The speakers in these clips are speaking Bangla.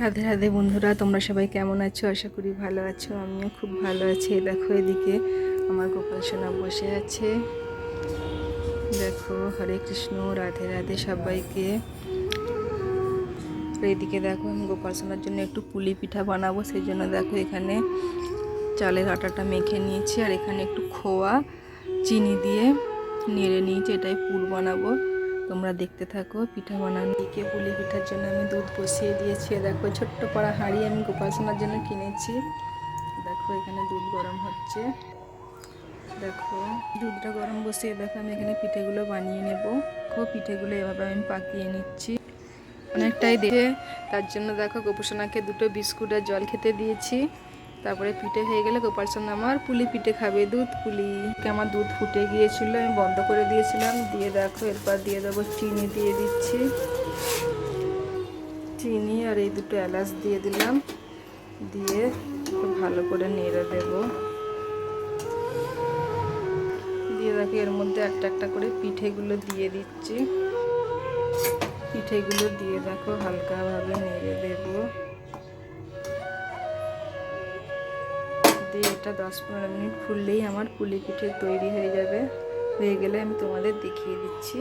রাধে রাধে বন্ধুরা, তোমরা সবাই কেমন আছো? আশা করি ভালো আছো, আমিও খুব ভালো আছি। দেখো এদিকে আমার গোপাল সোনা বসে আছে। দেখো, হরে কৃষ্ণ, রাধে রাধে সবাইকে। এদিকে দেখো, আমি গোপাল সোনার জন্য একটু পুলি পিঠা বানাবো, সেই জন্য দেখো এখানে চালের আটাটা মেখে নিয়েছি। আর এখানে একটু খোয়া, চিনি দিয়ে নেড়ে নিয়েছি এটাই পুর বানাবো। তোমরা দেখতে থাকো, পিঠা বানানো। দিকে পুলি পিঠার জন্য আমি দুধ বসিয়ে দিয়েছি। দেখো, ছোট্ট পাড়া হাঁড়ি আমি গোপাল সোনার জন্য কিনেছি। দেখো, এখানে দুধ গরম হচ্ছে। দেখো, দুধটা গরম বসিয়ে দেখো, আমি এখানে পিঠেগুলো বানিয়ে নেব। দেখো, পিঠেগুলো এভাবে আমি পাকিয়ে নিচ্ছি। অনেকটাই দেখে তার জন্য দেখো গোপালসোনাকে দুটো বিস্কুট আর জল খেতে দিয়েছি। তারপরে পিঠে হয়ে গেলে গোপালসোনা আমার পুলি পিঠে খাবে, দুধ পুলি। আমার দুধ ফুটে গিয়েছিল, আমি বন্ধ করে দিয়েছিলাম। দিয়ে দেখো, এরপর দিয়ে দেবো চিনি, দিয়ে দিচ্ছি। চিনি আর এই দুটো এলাচ দিয়ে দিলাম। দিয়ে ভালো করে নেড়ে দেবো। দিয়ে দেখো, এর মধ্যে একটা একটা করে পিঠেগুলো দিয়ে দিচ্ছি। পিঠেগুলো দিয়ে দেখো, হালকাভাবে নেড়ে দেবো। দিয়ে এটা দশ পনেরো মিনিট ফুললেই আমার পুলি পিঠে তৈরি হয়ে যাবে। হয়ে গেলে আমি তোমাদের দেখিয়ে দিচ্ছি।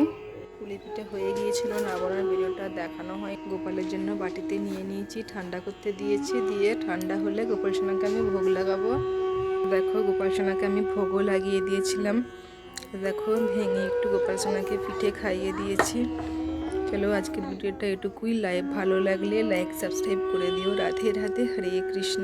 পুলি পিঠে হয়ে গিয়েছিল না বলার ভিডিওটা দেখানো হয়। গোপালের জন্য বাটিতে নিয়ে নিয়েছি, ঠান্ডা করতে দিয়েছি। দিয়ে ঠান্ডা হলে গোপাল সোনাকে আমি ভোগ লাগাবো। দেখো, গোপাল সোনাকে আমি ভোগও লাগিয়ে দিয়েছিলাম। দেখো, ভেঙে একটু গোপাল সোনাকে পিঠে খাইয়ে দিয়েছি। চলো, আজকের ভিডিওটা এটুকুই। লাইভ ভালো লাগলে লাইক, সাবস্ক্রাইব করে দিও। রাধে রাধে, হরে কৃষ্ণ।